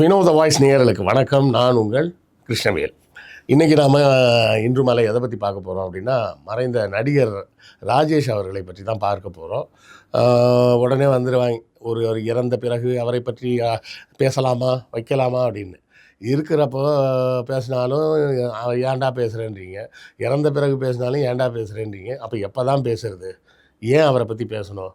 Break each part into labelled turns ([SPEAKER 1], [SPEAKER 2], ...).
[SPEAKER 1] வினோத வாய்ஸ் நேயர்களுக்கு வணக்கம். நான் உங்கள் கிருஷ்ணவேல். இன்றைக்கி நாம் இன்று மலை எதை பற்றி பார்க்க போகிறோம் அப்படின்னா மறைந்த நடிகர் ராஜேஷ் அவர்களை பற்றி தான் பார்க்க போகிறோம் உடனே வந்துடுவாங்க ஒரு ஒரு இறந்த பிறகு அவரை பற்றி பேசலாமா? வைக்கலாமா? அப்படின்னு. இருக்கிறப்போ பேசினாலும் ஏன்டா பேசுகிறேன்றீங்க இறந்த பிறகு பேசினாலும் ஏன்டா பேசுகிறேன்றீங்க அப்போ எப்போ தான் பேசுகிறது ஏன் அவரை பற்றி பேசணும்?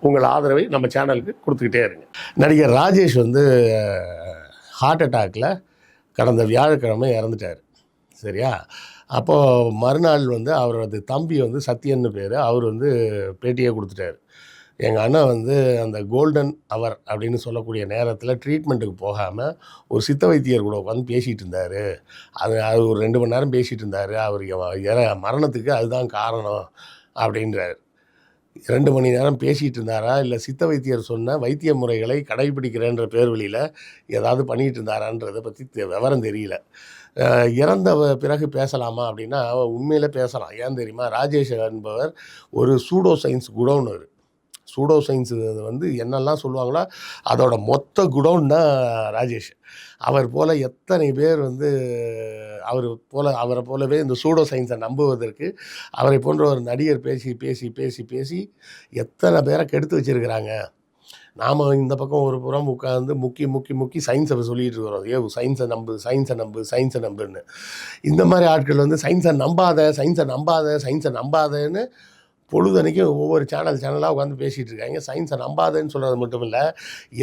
[SPEAKER 1] உங்கள் ஆதரவை நம்ம சேனலுக்கு கொடுத்துக்கிட்டே இருங்க. நடிகர் ராஜேஷ் வந்து ஹார்ட் அட்டாக்கில் கடந்த வியாழக்கிழமை இறந்துட்டார். சரியா? அப்போது மறுநாள் வந்து அவரது தம்பி வந்து சத்யன்னு பேர் அவர் வந்து பேட்டியே கொடுத்துட்டாரு. எங்கள் அண்ணன் வந்து அந்த கோல்டன் அவர் அப்படின்னு சொல்லக்கூடிய நேரத்தில் ட்ரீட்மெண்ட்டுக்கு போகாமல் ஒரு சித்த வைத்தியர் கூட உட்காந்து பேசிகிட்டு இருந்தார். அது அது ஒரு ரெண்டு மணி நேரம் பேசிகிட்டு இருந்தார். அவர் மரணத்துக்கு அதுதான் காரணம் அப்படின்றார். இரண்டு மணி நேரம் பேசிகிட்டு இருந்தாரா இல்லை சித்த வைத்தியர் சொன்ன வைத்திய முறைகளை கடைபிடிக்கிறேன்ற பேர் வழியில் ஏதாவது பண்ணிகிட்டு இருந்தாரான்றதை பற்றி தெ- விவரம் தெரியல. இறந்த பிறகு பேசலாமா அப்படின்னா உண்மையில் பேசலாம். ஏன் தெரியுமா? ராஜேஷ் என்பவர் ஒரு சூடோ சயின்ஸ் குடோன்னு சூடோ சயின்ஸ் வந்து என்னெல்லாம் சொல்லுவாங்களோ அதோட மொத்த குடோன் தான் ராஜேஷ். அவர் போல எத்தனை பேர் வந்து அவர் போல் அவரை போலவே இந்த சூடோ சயின்ஸை நம்புவதற்கு அவரை போன்ற ஒரு நடிகர் பேசி பேசி பேசி பேசி எத்தனை பேரை கெடுத்து வச்சிருக்கிறாங்க? நாம் இந்த பக்கம் ஒரு புறம் உட்காந்து முக்கி முக்கி முக்கி சயின்ஸை சொல்லிகிட்டு இருக்கிறோம். ஏ சயின்ஸை நம்பு சயின்ஸை நம்பு சயின்ஸை நம்புன்னு. இந்த மாதிரி ஆட்கள் வந்து சயின்ஸை நம்பாத சயின்ஸை நம்பாத சயின்ஸை நம்பாதன்னு பொழுதனைக்கும் ஒவ்வொரு சேனல் சேனலாக உட்காந்து பேசிகிட்டு இருக்காங்க. சயின்ஸை நம்பாதேன்னு சொல்கிறது மட்டும் இல்லை.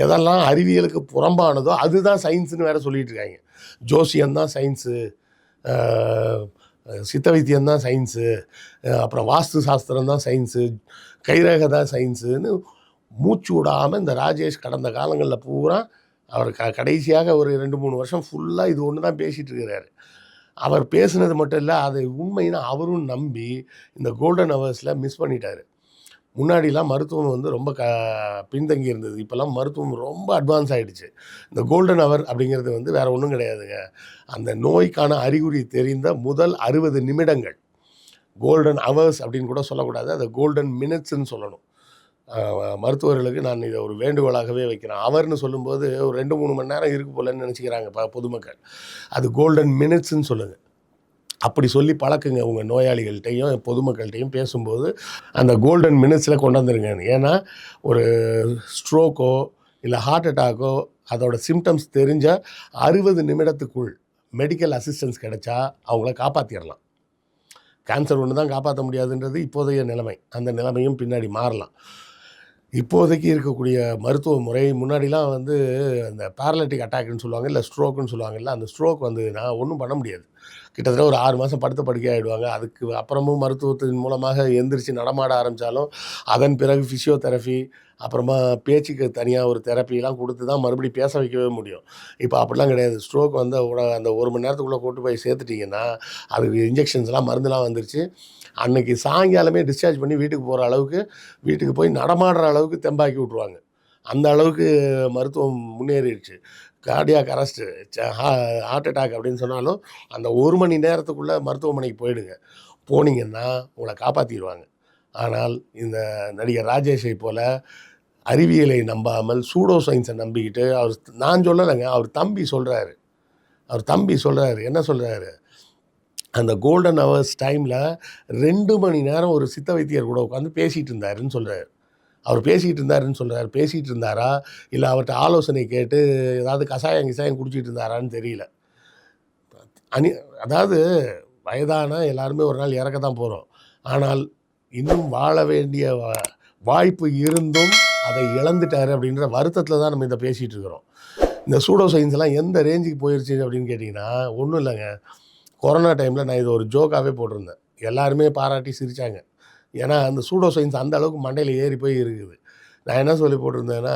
[SPEAKER 1] எதெல்லாம் அறிவியலுக்கு புறம்பானதோ அதுதான் சயின்ஸுன்னு வேறு சொல்லிகிட்டு இருக்காங்க. ஜோசியம் தான் சயின்ஸு சித்த வைத்தியம் தான் சயின்ஸு அப்புறம் வாஸ்து சாஸ்திரம் தான் சயின்ஸு கைரேகை தான் சயின்ஸுன்னு மூச்சு விடாமல் இந்த ராஜேஷ் கடந்த காலங்களில் பூரா அவர் க கடைசியாக ஒரு ரெண்டு மூணு வருஷம் ஃபுல்லாக இது ஒன்று தான் பேசிகிட்டு இருக்கிறாரு. அவர் பேசுனது மட்டும் இல்லை அதை உண்மைன்னு அவரும் நம்பி இந்த கோல்டன் ஹவர்ஸில் மிஸ் பண்ணிட்டார். முன்னாடிலாம் மருத்துவம் வந்து ரொம்ப க பின்தங்கி இருந்தது. இப்போல்லாம் மருத்துவம் ரொம்ப அட்வான்ஸ் ஆகிடுச்சு இந்த கோல்டன் ஹவர் அப்படிங்கிறது வந்து வேறு ஒன்றும் கிடையாதுங்க. அந்த நோய்க்கான அறிகுறி தெரிந்த முதல் அறுபது நிமிடங்கள். கோல்டன் ஹவர்ஸ் அப்படின்னு கூட சொல்லக்கூடாது. அதை கோல்டன் மினிட்ஸ்ன்னு சொல்லணும். மருத்துவர்களுக்கு நான் இதை ஒரு வேண்டுகோளாகவே வைக்கிறேன். அவர்னு சொல்லும்போது ஒரு ரெண்டு மூணு மணி நேரம் இருக்கு போலன்னு நினச்சிக்கிறாங்க இப்போ பொதுமக்கள். அது கோல்டன் மினிட்ஸ்ன்னு சொல்லுங்கள் அப்படி சொல்லி பழக்குங்க உங்கள் நோயாளிகள்கிட்டையும் பொதுமக்கள்கிட்டையும் பேசும்போது அந்த கோல்டன் மினிட்ஸில் கொண்டு வந்துருங்க ஏன்னா ஒரு ஸ்ட்ரோக்கோ இல்லை ஹார்ட் அட்டாக்கோ அதோட சிம்டம்ஸ் தெரிஞ்ச அறுபது நிமிடத்துக்குள் மெடிக்கல் அசிஸ்டன்ஸ் கிடைச்சா அவங்கள காப்பாற்றிடலாம் கேன்சர் ஒன்று தான் காப்பாற்ற முடியாதுன்றது இப்போதைய நிலைமை. அந்த நிலைமையும் பின்னாடி மாறலாம். இப்போதைக்கு இருக்கக்கூடிய மருத்துவ முறை முன்னாடிலாம் வந்து அந்த பேரலட்டிக் அட்டாக்னு சொல்லுவாங்க இல்லை ஸ்ட்ரோக்குன்னு சொல்லுவாங்கல்ல அந்த ஸ்ட்ரோக் வந்ததுன்னா ஒன்றும் பண்ண முடியாது. கிட்டத்தட்ட ஒரு ஆறு மாதம் படுத்த படுக்கை ஆகிடுவாங்க அதுக்கு அப்புறமும் மருத்துவத்தின் மூலமாக எந்திரிச்சு நடமாட ஆரம்பித்தாலும் அதன் பிறகு ஃபிசியோதெரபி அப்புறமா பேச்சுக்கு தனியாக ஒரு தெரப்பிலாம் கொடுத்து தான் மறுபடியும் பேச வைக்கவே முடியும். இப்போ அப்படிலாம் கிடையாது. ஸ்ட்ரோக் வந்து உட- அந்த ஒரு மணி நேரத்துக்குள்ளே கூட்டு போய் சேர்த்துட்டிங்கன்னா அதுக்கு இன்ஜெக்ஷன்ஸ்லாம் மருந்துலாம் வந்துருச்சு. அன்னைக்கு சாயங்காலமே டிஸ்சார்ஜ் பண்ணி வீட்டுக்கு போகிற அளவுக்கு வீட்டுக்கு போய் நடமாடுற அளவுக்கு தெம்பாக்கி விட்ருவாங்க அந்த அளவுக்கு மருத்துவம் முன்னேறிடுச்சு. கார்டியாக் அரெஸ்ட்டு ஹார்ட் அட்டாக் அப்படின்னு சொன்னாலும் அந்த ஒரு மணி நேரத்துக்குள்ளே மருத்துவமனைக்கு போயிடுங்க. போனீங்கன்னா உங்களை காப்பாற்றிடுவாங்க ஆனால் இந்த நடிகர் ராஜேஷை போல அறிவியலை நம்பாமல் சூடோ சயின்ஸை நம்பிக்கிட்டு அவர் நான் சொல்லலைங்க அவர் தம்பி சொல்கிறாரு அவர் தம்பி சொல்கிறாரு என்ன சொல்கிறாரு அந்த கோல்டன் ஹவர்ஸ் டைமில் ரெண்டு மணி நேரம் ஒரு சித்த வைத்தியர் கூட உட்காந்து பேசிகிட்டு இருந்தாருன்னு சொல்கிறாரு அவர் பேசிகிட்டு இருந்தாருன்னு சொல்கிறார் பேசிகிட்டு இருந்தாரா? இல்லை அவர்கிட்ட ஆலோசனை கேட்டு ஏதாவது கஷாயம் கிசாயம் குடிச்சிட்டு இருந்தாரான்னு தெரியல. அனி அதாவது வயதான எல்லாருமே ஒரு நாள் இறக்க தான் போகிறோம் ஆனால் இன்னும் வாழ வேண்டிய வாய்ப்பு இருந்தும் அதை இழந்துட்டாரு அப்படின்ற வருத்தத்தில் தான் நம்ம இதை பேசிகிட்டு இருக்கிறோம். இந்த சூடோ சயின்ஸ்லாம் எந்த ரேஞ்சுக்கு போயிடுச்சு அப்படின்னு கேட்டிங்கன்னா ஒன்றும் இல்லைங்க. கொரோனா டைமில் நான் இது ஒரு ஜோக்காகவே போட்டிருந்தேன். எல்லாருமே பாராட்டி சிரித்தாங்க ஏன்னா அந்த சூடோ சயின்ஸ் அந்த அளவுக்கு மண்டையில் ஏறி போய் இருக்குது. நான் என்ன சொல்லி போட்டிருந்தேன்னா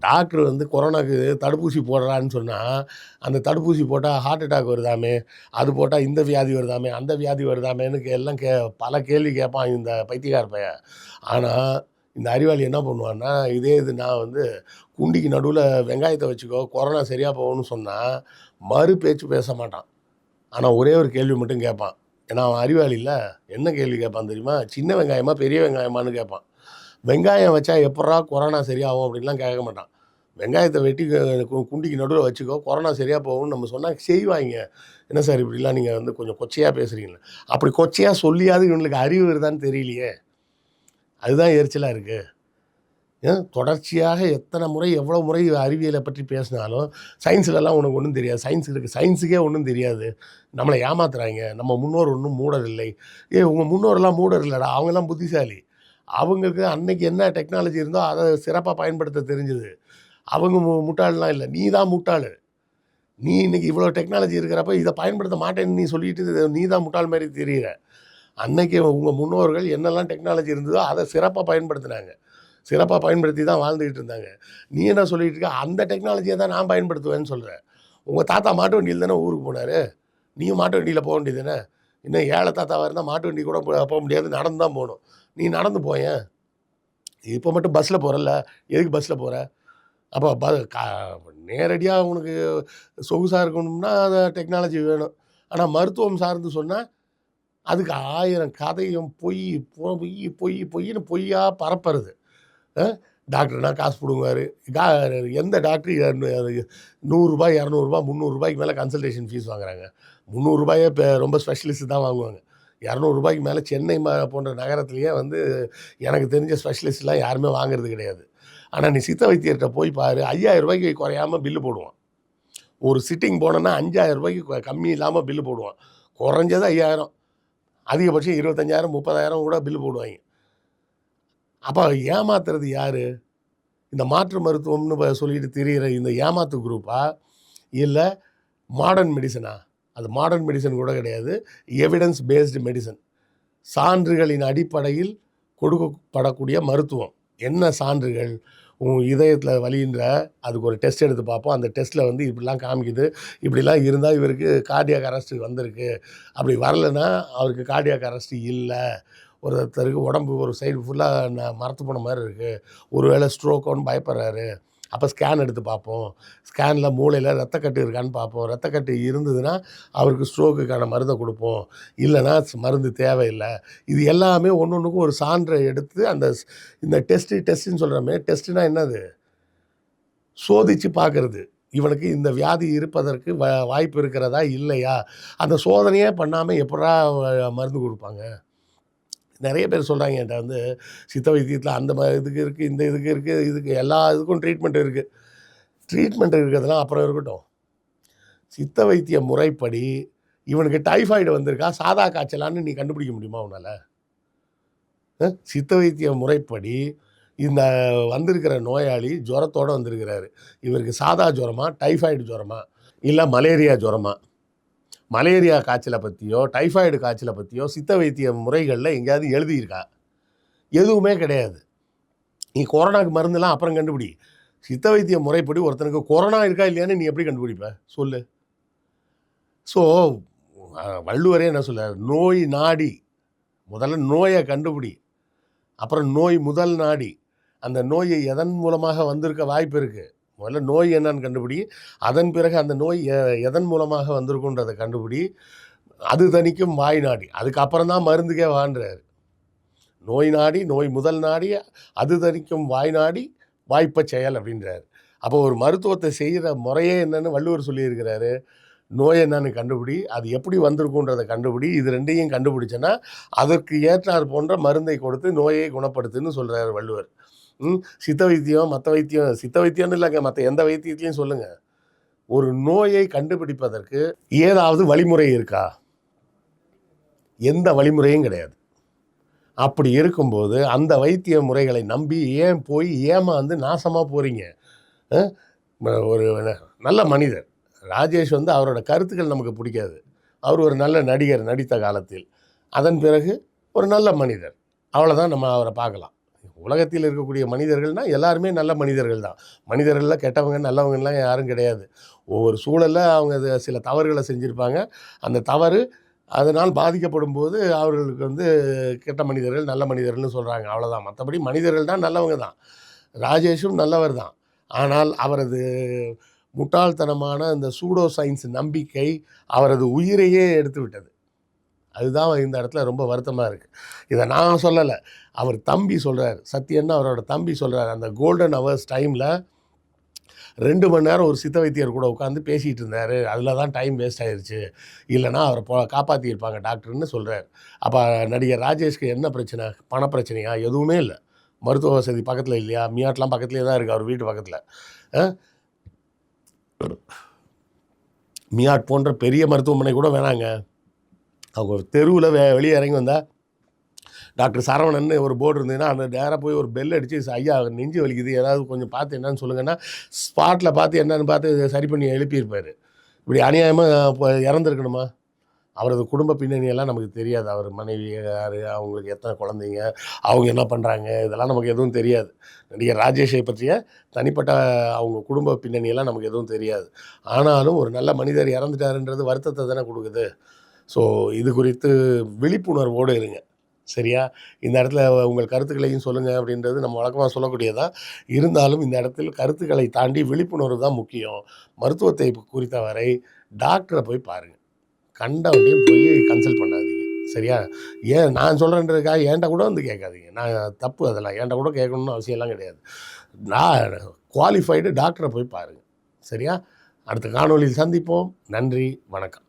[SPEAKER 1] டாக்டர் வந்து கொரோனாக்கு தடுப்பூசி போடுறான்னு சொன்னால் அந்த தடுப்பூசி போட்டால் ஹார்ட் அட்டாக் வருதாமே அது போட்டால் இந்த வியாதி வருதாமே அந்த வியாதி வருதாமேன்னு கே- எல்லாம் கே பல கேள்வி கேட்பான் இந்த பைத்தியக்கார பையன். ஆனால் இந்த அறிவாளி என்ன பண்ணுவான்னா இதே இது நான் வந்து குண்டிக்கு நடுவில் வெங்காயத்தை வச்சுக்கோ கொரோனா சரியாக போகணும்னு சொன்னால் மறு பேச்சு பேச மாட்டான். ஆனால் ஒரே ஒரு கேள்வி மட்டும் கேட்பான். ஏன்னா அவன் அறிவாளி இல்லை. என்ன கேள்வி கேட்பான் தெரியுமா? சின்ன வெங்காயமா பெரிய வெங்காயமான்னு கேட்பான். வெங்காயம் வச்சா எப்பட்றா கொரோனா சரியாகும் அப்படின்லாம் கேட்க மாட்டான். வெங்காயத்தை வெட்டி கு- குண்டிக்கு நடுவில் வச்சுக்கோ கொரோனா சரியாக போகும்னு நம்ம சொன்னால் செய்வாங்க என்ன சார் இப்படிலாம் நீங்கள் வந்து கொஞ்சம் கொச்சையாக பேசுகிறீங்களே அப்படி கொச்சையாக சொல்லியாவது இவங்களுக்கு அறிவு வருதான்னு தெரியலையே. அதுதான் எரிச்சலாக இருக்குது ஏன் தொடர்ச்சியாக எத்தனை முறை எவ்வளோ முறை அறிவியலை பற்றி பேசினாலும் சயின்ஸ்லலாம் உனக்கு ஒன்றும் தெரியாது. சயின்ஸ் இருக்குது சயின்ஸுக்கே ஒன்றும் தெரியாது. நம்மளை ஏமாத்துறாங்க. நம்ம முன்னோர் ஒன்றும் மூடர் இல்லை ஏ உங்கள் முன்னோரெல்லாம் மூடர் இல்லைடா அவங்கெல்லாம் புத்திசாலி. அவங்களுக்கு அன்னைக்கு என்ன டெக்னாலஜி இருந்தோ அதை சிறப்பாக பயன்படுத்த தெரிஞ்சுது. அவங்க முட்டாளெலாம் இல்லை. நீ தான் முட்டாள். நீ இன்னைக்கு இவ்வளோ டெக்னாலஜி இருக்கிறப்ப இதை பயன்படுத்த மாட்டேன்னு நீ சொல்லிட்டு நீ தான் முட்டாள் மாதிரி தெரியுற. அன்னைக்கு உங்கள் முன்னோர்கள் என்னெல்லாம் டெக்னாலஜி இருந்ததோ அதை சிறப்பாக பயன்படுத்தினாங்க. சிறப்பாக பயன்படுத்தி தான் வாழ்ந்துக்கிட்டு இருந்தாங்க. நீ என்ன சொல்லிட்டு இருக்க? அந்த டெக்னாலஜியை தான் நான் பயன்படுத்துவேன்னு சொல்கிறேன் உங்கள் தாத்தா மாட்டு வண்டியில் தானே ஊருக்கு போனார்? நீயும் மாட்டு வண்டியில் போக வேண்டியது தானே இன்னும் ஏழை தாத்தாவாக இருந்தால் மாட்டு வண்டி கூட போக முடியாது. நடந்து தான் போகணும். நீ நடந்து போயேன் இப்போ மட்டும் பஸ்ஸில் போகிறல்ல எதுக்கு பஸ்ஸில் போகிற அப்போ ப கா நேரடியாக உனக்கு சொகுசாக இருக்கணும்னா அதை டெக்னாலஜி வேணும். ஆனால் மருத்துவம் சார்ந்து சொன்னால் அதுக்கு ஆயிரம் கதையும் பொய் பொய் பொய் பொய்ன்னு பொய்யாக பரப்புறது. டாக்டர்னா காசு பிடுங்குவார் கா எந்த டாக்டர் நூறுரூபா இரநூறுபா முந்நூறுரூபாய்க்கு மேலே கன்சல்டேஷன் ஃபீஸ் வாங்குறாங்க. முந்நூறுரூபாயே இப்போ ரொம்ப ஸ்பெஷலிஸ்ட் தான் வாங்குவாங்க. இரநூறுபாய்க்கு மேலே சென்னை ம போன்ற நகரத்துலேயே வந்து எனக்கு தெரிஞ்ச ஸ்பெஷலிஸ்ட்லாம் யாருமே வாங்குறது கிடையாது. ஆனால் நீ சித்த வைத்தியர்கிட்ட போய் பாரு ஐயாயிரம் ரூபாய்க்கு குறையாம பில்லு போடுவான். ஒரு சிட்டிங் போனோன்னா அஞ்சாயிரம் ரூபாய்க்கு கம்மி இல்லாமல் பில்லு போடுவான். குறைஞ்சது ஐயாயிரம். அதிகபட்சம் இருபத்தஞ்சாயிரம் முப்பதாயிரம் கூட பில் போடுவாங்க. அப்போ ஏமாத்துறது யார்? இந்த மாற்று மருத்துவம்னு சொல்லிட்டு தெரிகிற இந்த ஏமாத்து குரூப்பா இல்லை மாடர்ன் மெடிசனா அது மாடர்ன் மெடிசன் கூட கிடையாது. எவிடன்ஸ் பேஸ்டு மெடிசன் சான்றுகளின் அடிப்படையில் கொடுக்கப்படக்கூடிய மருத்துவம். என்ன சான்றுகள்? உன் இதயத்தில் வலின்ற அதுக்கு ஒரு டெஸ்ட் எடுத்து பார்ப்போம். அந்த டெஸ்ட்டில் வந்து இப்படிலாம் காமிக்குது. இப்படிலாம் இருந்தால் இவருக்கு கார்டியாக் அரெஸ்ட் வந்திருக்கு. அப்படி வரலைன்னா அவருக்கு கார்டியாக் அரெஸ்ட் இல்லை. ஒருத்தருக்கு உடம்பு ஒரு சைடு ஃபுல்லாக மரத்து போன மாதிரி இருக்குது ஒருவேளை ஸ்ட்ரோக்கோன்னு பயப்படுறாரு. அப்போ ஸ்கேன் எடுத்து பார்ப்போம். ஸ்கேனில் மூளையில் ரத்தக்கட்டு இருக்கான்னு பார்ப்போம். ரத்தக்கட்டு இருந்ததுன்னா அவருக்கு ஸ்ட்ரோக்குக்கான மருந்தை கொடுப்போம். இல்லைன்னா மருந்து தேவையில்லை. இது எல்லாமே ஒன்று ஒன்றுக்கும் ஒரு சான்றை எடுத்து அந்த இந்த டெஸ்ட்டு டெஸ்ட்டுன்னு சொல்கிறோமே டெஸ்ட்டுனா என்னது? சோதித்து பார்க்குறது. இவனுக்கு இந்த வியாதி இருப்பதற்கு வ வாய்ப்பு இருக்கிறதா இல்லையா? அந்த சோதனையே பண்ணாமல் எப்படா மருந்து கொடுப்பாங்க? நிறைய பேர் சொல்கிறாங்க என்கிட்ட வந்து சித்த வைத்தியத்தில் அந்த மாதிரி இதுக்கு இருக்குது இந்த இதுக்கு இருக்குது இதுக்கு எல்லா இதுக்கும் ட்ரீட்மெண்ட் இருக்குது ட்ரீட்மெண்ட் இருக்கிறதுலாம் அப்புறம் இருக்கட்டும். சித்த வைத்திய முறைப்படி இவனுக்கு டைஃபாய்டு வந்திருக்கா சாதா காய்ச்சலான்னு நீ கண்டுபிடிக்க முடியுமா உன்னால்? சித்த வைத்திய முறைப்படி இந்த வந்திருக்கிற நோயாளி ஜுரத்தோடு வந்திருக்கிறாரு. இவருக்கு சாதா ஜுரமா டைஃபாய்டு ஜுரமா இல்லை மலேரியா ஜுரமா? மலேரியா காய்ச்சலை பற்றியோ டைஃபாய்டு காய்ச்சலை பற்றியோ சித்த வைத்திய முறைகளில் எங்கேயாவது எழுதியிருக்கா? எதுவுமே கிடையாது. நீ கொரோனாக்கு மருந்தெல்லாம் அப்புறம் கண்டுபிடி. சித்த வைத்திய முறைப்படி ஒருத்தனுக்கு கொரோனா இருக்கா இல்லையான்னு நீ எப்படி கண்டுபிடிப்ப? சொல்லு. ஸோ வள்ளுவரே என்ன சொல்ல நோய் நாடி. முதல்ல நோயை கண்டுபிடி. அப்புறம் நோய் முதல் நாடி. அந்த நோயை எதன் மூலமாக வந்திருக்க வாய்ப்பு இருக்குது முதல்ல நோய் என்னன்னு கண்டுபிடி அதன் பிறகு அந்த நோய் எ- எதன் மூலமாக வந்திருக்குன்றதை கண்டுபிடி அது தணிக்கும் வாய் நாடி. அதுக்கப்புறம் தான் மருந்துக்கே வாழ்றாரு நோய் நாடி நோய் முதல் நாடி அது தணிக்கும் வாய் நாடி வாய்ப்பை செயல் அப்படின்றாரு. அப்போ ஒரு மருத்துவத்தை செய்கிற முறையே என்னன்னு வள்ளுவர் சொல்லியிருக்கிறாரு. நோய் என்னன்னு கண்டுபிடி அது எப்படி வந்திருக்குன்றதை கண்டுபிடி இது ரெண்டையும் கண்டுபிடிச்சேன்னா அதற்கு ஏற்றார் போன்ற மருந்தை கொடுத்து நோயை குணப்படுத்துன்னு சொல்கிறார் வள்ளுவர். ம் சித்த வைத்தியம் மற்ற வைத்தியம் சித்த வைத்தியம்னு இல்லைங்க மற்ற எந்த வைத்தியத்தையும் சொல்லுங்கள் ஒரு நோயை கண்டுபிடிப்பதற்கு ஏதாவது வழிமுறை இருக்கா? எந்த வழிமுறையும் கிடையாது. அப்படி இருக்கும்போது அந்த வைத்திய முறைகளை நம்பி ஏன் போய் ஏமாந்து நாசமாக போகிறீங்க ஒரு நல்ல மனிதர். ராஜேஷ் வந்து அவரோட கருத்துக்கள் நமக்கு பிடிக்காது. அவர் ஒரு நல்ல நடிகர் நடித்த காலத்தில். அதன் பிறகு ஒரு நல்ல மனிதர். அவ்வளோதான் நம்ம அவரை பார்க்கலாம். உலகத்தில் இருக்கக்கூடிய மனிதர்கள்னால் எல்லாருமே நல்ல மனிதர்கள் தான். மனிதர்களில் கெட்டவங்க நல்லவங்கலாம் யாரும் கிடையாது. ஒவ்வொரு சூழலில் அவங்க சில தவறுகளை செஞ்சுருப்பாங்க. அந்த தவறு அதனால் பாதிக்கப்படும் போது அவர்களுக்கு வந்து கெட்ட மனிதர்கள் நல்ல மனிதர்கள்னு சொல்கிறாங்க அவ்வளோதான் மற்றபடி மனிதர்கள் தான் நல்லவங்க தான். ராஜேஷும் நல்லவர் தான். ஆனால் அவரது முட்டாள்தனமான இந்த சூடோ சயின்ஸ் நம்பிக்கை அவரது உயிரையே எடுத்து விட்டது அதுதான் இந்த இடத்துல ரொம்ப வருத்தமாக இருக்குது இதை நான் சொல்லலை. அவர் தம்பி சொல்கிறார் சத்யன்னு அவரோட தம்பி சொல்கிறார் அந்த கோல்டன் ஹவர்ஸ் டைமில் ரெண்டு மணி நேரம் ஒரு சித்த வைத்தியர் கூட உட்காந்து பேசிகிட்டு இருந்தார். அதில் தான் டைம் வேஸ்ட் ஆயிடுச்சு இல்லைனா அவரை போ காப்பாற்றியிருப்பாங்க டாக்டர்னு சொல்கிறார் அப்போ நடிகர் ராஜேஷ்க்கு என்ன பிரச்சனை? பண பிரச்சனையா? எதுவுமே இல்லை. மருத்துவ வசதி பக்கத்தில் இல்லையா? மியாட்லாம் பக்கத்துலேயே தான் இருக்குது அவர் வீட்டு பக்கத்தில். மியாட் போன்ற பெரிய மருத்துவமனை கூட வேணாங்க. அவங்க தெருவில் வே வெளியே இறங்கி வந்தால் டாக்டர் சரவணன் ஒரு போர்டு இருந்ததுன்னா அந்த நேராக போய் ஒரு பெல் அடித்து ஐயா நெஞ்சு வலிக்குது. ஏதாவது கொஞ்சம் பார்த்து என்னன்னு சொல்லுங்கன்னா ஸ்பாட்டில் பார்த்து என்னன்னு பார்த்து சரி பண்ணி எழுப்பியிருப்பார். இப்படி அநியாயமாக இப்போ இறந்துருக்கணுமா? அவரது குடும்ப பின்னணியெல்லாம் நமக்கு தெரியாது. அவர் மனைவி யார் அவங்களுக்கு எத்தனை குழந்தைங்க அவங்க என்ன பண்ணுறாங்க இதெல்லாம் நமக்கு எதுவும் தெரியாது. நடிகர் ராஜேஷை பற்றிய தனிப்பட்ட அவங்க குடும்ப பின்னணியெல்லாம் நமக்கு எதுவும் தெரியாது. ஆனாலும் ஒரு நல்ல மனிதர் இறந்துட்டாருன்றது வருத்தத்தை தானே கொடுக்குது. ஸோ இது குறித்து விழிப்புணர்வோடு இருங்க. சரியா? இந்த இடத்துல உங்கள் கருத்துக்களையும் சொல்லுங்கள் அப்படின்றது நம்ம வழக்கமாக சொல்லக்கூடியதான் இருந்தாலும் இந்த இடத்துல கருத்துக்களை தாண்டி விழிப்புணர்வு தான் முக்கியம். மருத்துவத்தை குறித்த வரை டாக்டரை போய் பாருங்கள் கண்டவனையும் போய் கன்சல்ட் பண்ணாதீங்க. சரியா? ஏன் நான் சொல்கிறேன்றதுக்காக ஏன்டா கூட வந்து கேட்காதீங்க. நான் தப்பு அதெல்லாம். ஏன்டா கூட கேட்கணும்னு அவசியம்லாம் கிடையாது. நான் குவாலிஃபைடு டாக்டரை போய் பாருங்கள் சரியா? அடுத்த காணொலியில் சந்திப்போம். நன்றி. வணக்கம்.